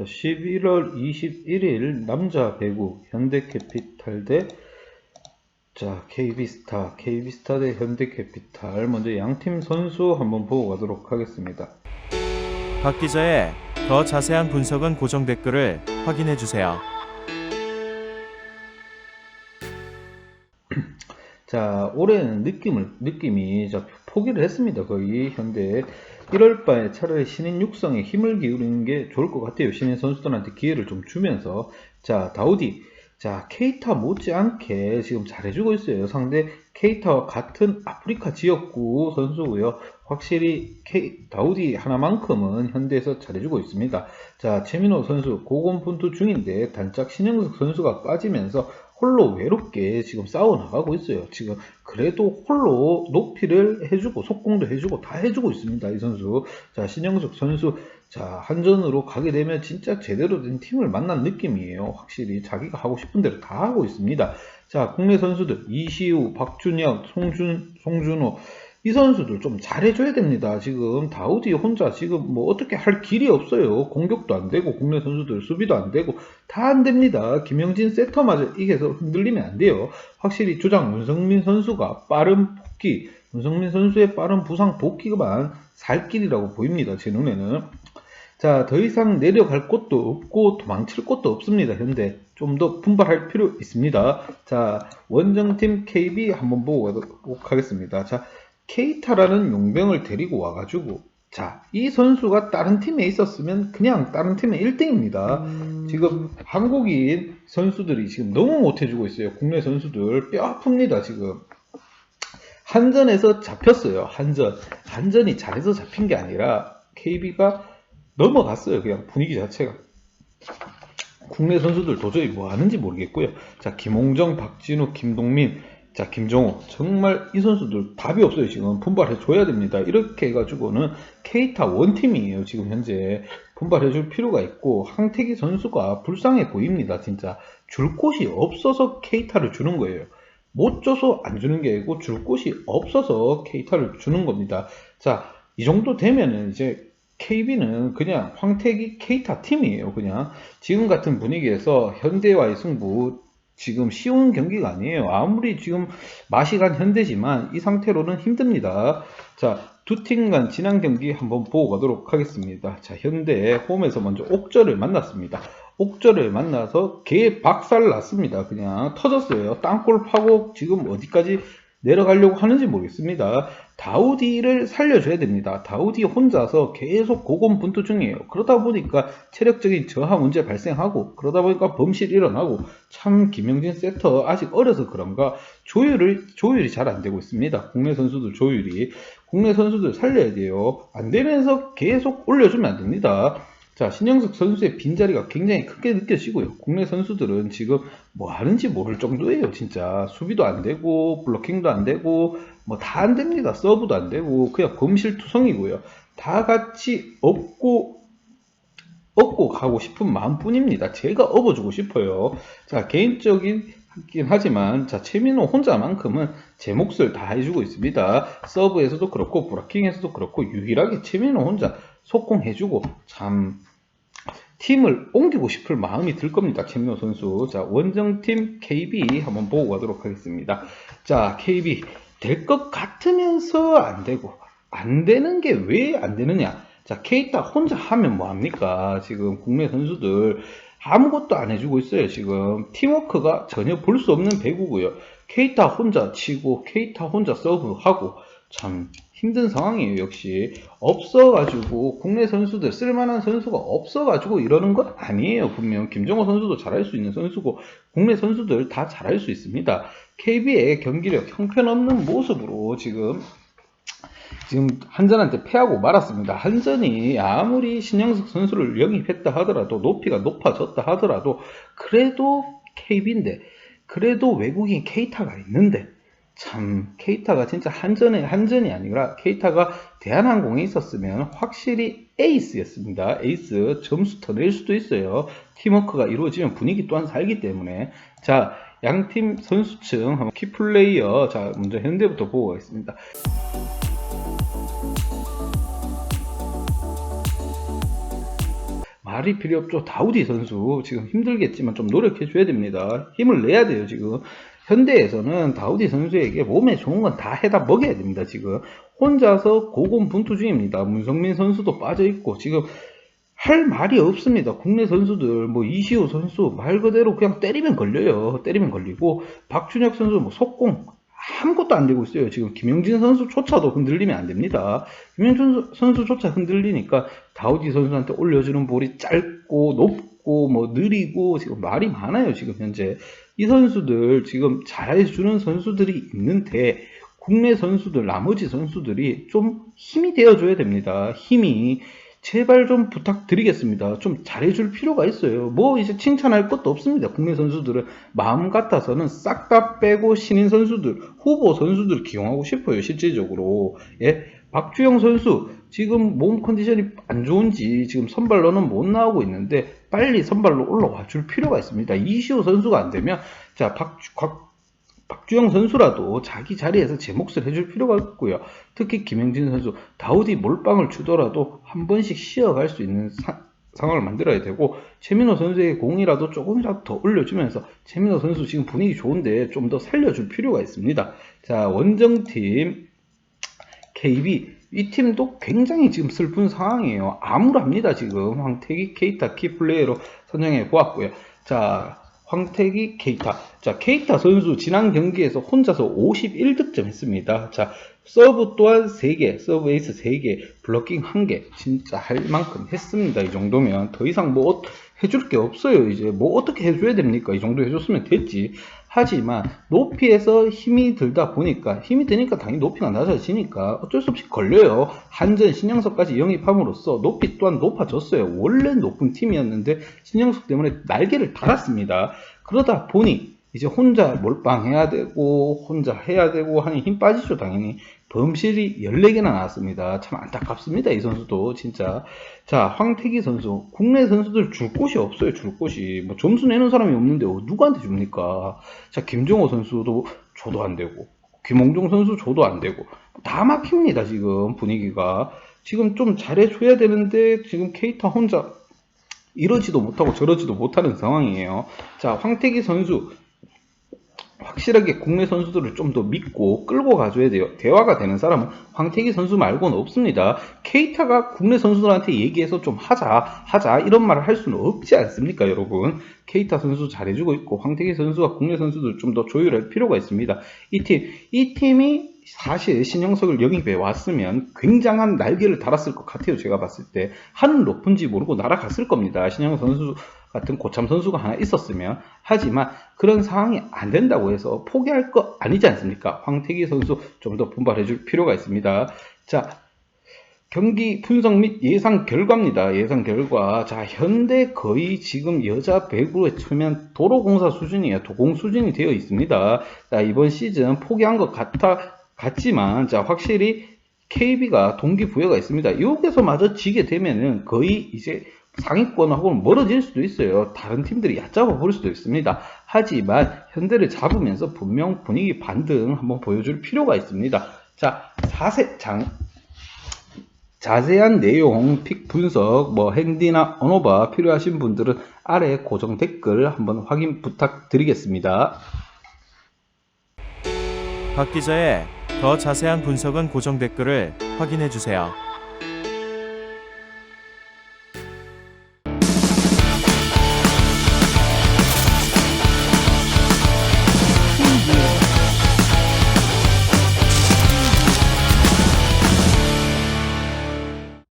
자, 11월 21일 남자 배구 현대캐피탈 대 자, KB스타, KB스타 대 현대캐피탈 먼저 양팀 선수 한번 보고 가도록 하겠습니다. 박 기자의 더 자세한 분석은 고정 댓글을 확인해 주세요. 자, 올해는 느낌을, 느낌이 자, 포기를 했습니다. 거의 현대. 1월 바에 차라리 신인 육성에 힘을 기울이는 게 좋을 것 같아요. 신인 선수들한테 기회를 좀 주면서. 자, 다우디. 자, 케이타 못지않게 지금 잘해주고 있어요. 상대 케이타와 같은 아프리카 지역구 선수고요. 확실히 케이, 다우디 하나만큼은 현대에서 잘해주고 있습니다. 자, 최민호 선수 고군분투 중인데 단짝 신영석 선수가 빠지면서 홀로 외롭게 지금 싸워 나가고 있어요. 지금 그래도 홀로 높이를 해주고 속공도 해주고 다 해주고 있습니다. 이 선수. 자 신영석 선수 자 한전으로 가게 되면 진짜 제대로 된 팀을 만난 느낌이에요. 확실히 자기가 하고 싶은 대로 다 하고 있습니다. 자 국내 선수들 이시우, 박준혁, 송준, 송준호 이 선수들 좀 잘해줘야 됩니다. 지금 다우디 혼자 지금 뭐 어떻게 할 길이 없어요. 공격도 안 되고 국내 선수들 수비도 안 되고 다 안 됩니다. 김영진 세터마저 이게서 흔들리면 안 돼요. 확실히 주장 문성민 선수가 빠른 복귀, 문성민 선수의 빠른 부상 복귀만 살 길이라고 보입니다. 제 눈에는. 자, 더 이상 내려갈 곳도 없고 도망칠 곳도 없습니다. 현재 좀더 분발할 필요 있습니다. 자, 원정팀 KB 한번 보고 가도록 하겠습니다. 자, 케이타라는 용병을 데리고 와가지고 자, 이 선수가 다른 팀에 있었으면 그냥 다른 팀의 1등입니다. 지금 한국인 선수들이 지금 너무 못해주고 있어요. 국내 선수들 뼈 아픕니다, 지금. 한전에서 잡혔어요, 한전. 한전이 잘해서 잡힌 게 아니라 KB가 넘어갔어요, 그냥 분위기 자체가. 국내 선수들 도저히 뭐 하는지 모르겠고요. 자, 김홍정, 박진우, 김동민, 자, 김정호. 정말 이 선수들 답이 없어요, 지금. 분발해 줘야 됩니다. 이렇게 해가지고는 케이타 원팀이에요, 지금 현재. 분발해 줄 필요가 있고, 항태기 선수가 불쌍해 보입니다, 진짜. 줄 곳이 없어서 케이타를 주는 거예요. 못 줘서 안 주는 게 아니고, 줄 곳이 없어서 케이타를 주는 겁니다. 자, 이 정도 되면은 이제 KB는 그냥 황태기 케이타 팀이에요, 그냥. 지금 같은 분위기에서 현대와의 승부, 지금 쉬운 경기가 아니에요. 아무리 지금 맛이 간 현대지만 이 상태로는 힘듭니다. 자, 두 팀 간 지난 경기 한번 보고 가도록 하겠습니다. 자, 현대 홈에서 먼저 옥절을 만났습니다. 옥절을 만나서 개 박살 났습니다. 그냥 터졌어요. 땅골 파고 지금 어디까지 내려가려고 하는지 모르겠습니다. 다우디를 살려줘야 됩니다. 다우디 혼자서 계속 고군분투 중이에요. 그러다 보니까 체력적인 저하 문제 발생하고 그러다 보니까 범실 일어나고 참 김영진 세터 아직 어려서 그런가 조율을 조율이 잘 안 되고 있습니다. 국내 선수들 조율이 국내 선수들 살려야 돼요. 안 되면서 계속 올려주면 안 됩니다. 자, 신영석 선수의 빈자리가 굉장히 크게 느껴지고요. 국내 선수들은 지금 뭐 하는지 모를 정도예요, 진짜. 수비도 안 되고, 블로킹도 안 되고, 뭐 다 안 됩니다. 서브도 안 되고, 그냥 검실투성이고요. 다 같이 업고, 업고 가고 싶은 마음뿐입니다. 제가 업어주고 싶어요. 자, 개인적인 긴 하지만 자 최민호 혼자만큼은 제 몫을 다 해주고 있습니다. 서브에서도 그렇고 브라킹에서도 그렇고 유일하게 최민호 혼자 속공해주고 참 팀을 옮기고 싶을 마음이 들 겁니다. 최민호 선수. 자, 원정팀 KB 한번 보고 가도록 하겠습니다. 자, KB 될 것 같으면서 안 되고 안 되는 게 왜 안 되느냐? 자, 케이타 혼자 하면 뭐 합니까? 지금 국내 선수들 아무것도 안 해주고 있어요. 지금 팀워크가 전혀 볼 수 없는 배구고요. 케이타 혼자 치고 케이타 혼자 서브하고 참 힘든 상황이에요. 역시 없어가지고 국내 선수들 쓸만한 선수가 없어가지고 이러는 건 아니에요. 분명 김정호 선수도 잘할 수 있는 선수고 국내 선수들 다 잘할 수 있습니다. KB의 경기력 형편없는 모습으로 지금 지금 한전한테 패하고 말았습니다. 한전이 아무리 신영석 선수를 영입했다 하더라도 높이가 높아졌다 하더라도 그래도 KB인데 그래도 외국인 케이타가 있는데 참 케이타가 진짜 한전에 한전이 아니라 케이타가 대한항공에 있었으면 확실히 에이스였습니다. 에이스 점수 더낼 수도 있어요. 팀워크가 이루어지면 분위기 또한 살기 때문에 자 양팀 선수층 키플레이어 자 먼저 현대부터 보고 가겠습니다. 말이 필요 없죠. 다우디 선수 지금 힘들겠지만 좀 노력해 줘야 됩니다. 힘을 내야 돼요, 지금. 현대에서는 다우디 선수에게 몸에 좋은 건 다 해다 먹여야 됩니다, 지금. 혼자서 고군분투 중입니다. 문성민 선수도 빠져 있고 지금 할 말이 없습니다. 국내 선수들 뭐 이시호 선수 말 그대로 그냥 때리면 걸려요. 때리면 걸리고 박준혁 선수 뭐 속공 아무것도 안 되고 있어요. 지금 김영진 선수조차도 흔들리면 안 됩니다. 김영진 선수조차 흔들리니까 다우디 선수한테 올려주는 볼이 짧고 높고 뭐 느리고 지금 말이 많아요. 지금 현재 이 선수들 지금 잘해주는 선수들이 있는데 국내 선수들 나머지 선수들이 좀 힘이 되어줘야 됩니다. 힘이 제발 좀 부탁드리겠습니다. 좀 잘해줄 필요가 있어요. 뭐 이제 칭찬할 것도 없습니다. 국내 선수들은 마음 같아서는 싹 다 빼고 신인 선수들, 후보 선수들 기용하고 싶어요. 실질적으로. 예. 박주영 선수 지금 몸 컨디션이 안 좋은지 지금 선발로는 못 나오고 있는데 빨리 선발로 올라와 줄 필요가 있습니다. 이시호 선수가 안 되면 자 박주, 곽- 박주영 선수라도 자기 자리에서 제 몫을 해줄 필요가 있고요. 특히 김영진 선수 다우디 몰빵을 주더라도 한 번씩 쉬어갈 수 있는 사- 상황을 만들어야 되고 최민호 선수의 공이라도 조금이라도 더 올려주면서 최민호 선수 지금 분위기 좋은데 좀 더 살려줄 필요가 있습니다. 자 원정팀 KB 이 팀도 굉장히 지금 슬픈 상황이에요. 암울합니다 지금 황태기 케이타 키플레이로 선정해 보았고요. 자 황태기 케이타 자 케이타 선수 지난 경기에서 혼자서 51득점 했습니다. 자 서브 또한 3개 서브 에이스 3개 블로킹 1개 진짜 할 만큼 했습니다. 이 정도면 더 이상 뭐 어- 해줄 게 없어요. 이제 뭐 어떻게 해줘야 됩니까? 이 정도 해줬으면 됐지. 하지만 높이에서 힘이 들다 보니까 힘이 드니까 당연히 높이가 낮아지니까 어쩔 수 없이 걸려요. 한전 신영석까지 영입함으로써 높이 또한 높아졌어요. 원래 높은 팀이었는데 신영석 때문에 날개를 달았습니다. 그러다 보니 이제 혼자 몰빵해야 되고 혼자 해야 되고 하니 힘 빠지죠 당연히 범실이 14개나 나왔습니다. 참 안타깝습니다. 이 선수도 진짜. 자, 황태기 선수. 국내 선수들 줄 곳이 없어요. 줄 곳이. 뭐 점수 내는 사람이 없는데 어, 누구한테 줍니까? 자, 김정호 선수도 줘도 안 되고 김홍종 선수 줘도 안 되고 다 막힙니다. 지금 분위기가. 지금 좀 잘해줘야 되는데 지금 케이타 혼자 이러지도 못하고 저러지도 못하는 상황이에요. 자, 황태기 선수 확실하게 국내 선수들을 좀 더 믿고 끌고 가줘야 돼요. 대화가 되는 사람은 황태기 선수 말고는 없습니다. 케이타가 국내 선수들한테 얘기해서 좀 하자, 하자 이런 말을 할 수는 없지 않습니까, 여러분? 케이타 선수 잘해주고 있고 황태기 선수가 국내 선수들 좀 더 조율할 필요가 있습니다. 이 팀, 이 팀이 사실 신영석을 영입해 왔으면 굉장한 날개를 달았을 것 같아요. 제가 봤을 때 하늘 높은지 모르고 날아갔을 겁니다. 신영석 선수 같은 고참 선수가 하나 있었으면 하지만 그런 상황이 안 된다고 해서 포기할 거 아니지 않습니까? 황태기 선수 좀 더 분발해 줄 필요가 있습니다. 자, 경기 분석 및 예상 결과입니다. 예상 결과. 자, 현대 거의 지금 여자 배구에 치면 도로공사 수준이에요. 도공 수준이 되어 있습니다. 자, 이번 시즌 포기한 것 같아, 같지만, 자, 확실히 KB가 동기부여가 있습니다. 여기서 마저 지게 되면은 거의 이제 상위권하고는 멀어질 수도 있어요. 다른 팀들이 얕잡아 버릴 수도 있습니다. 하지만 현대를 잡으면서 분명 분위기 반등 한번 보여줄 필요가 있습니다. 자, 자세, 장, 자세한 내용, 픽 분석, 뭐 핸디나 언어바 필요하신 분들은 아래 고정 댓글 한번 확인 부탁드리겠습니다. 박 기자의 더 자세한 분석은 고정 댓글을 확인해 주세요.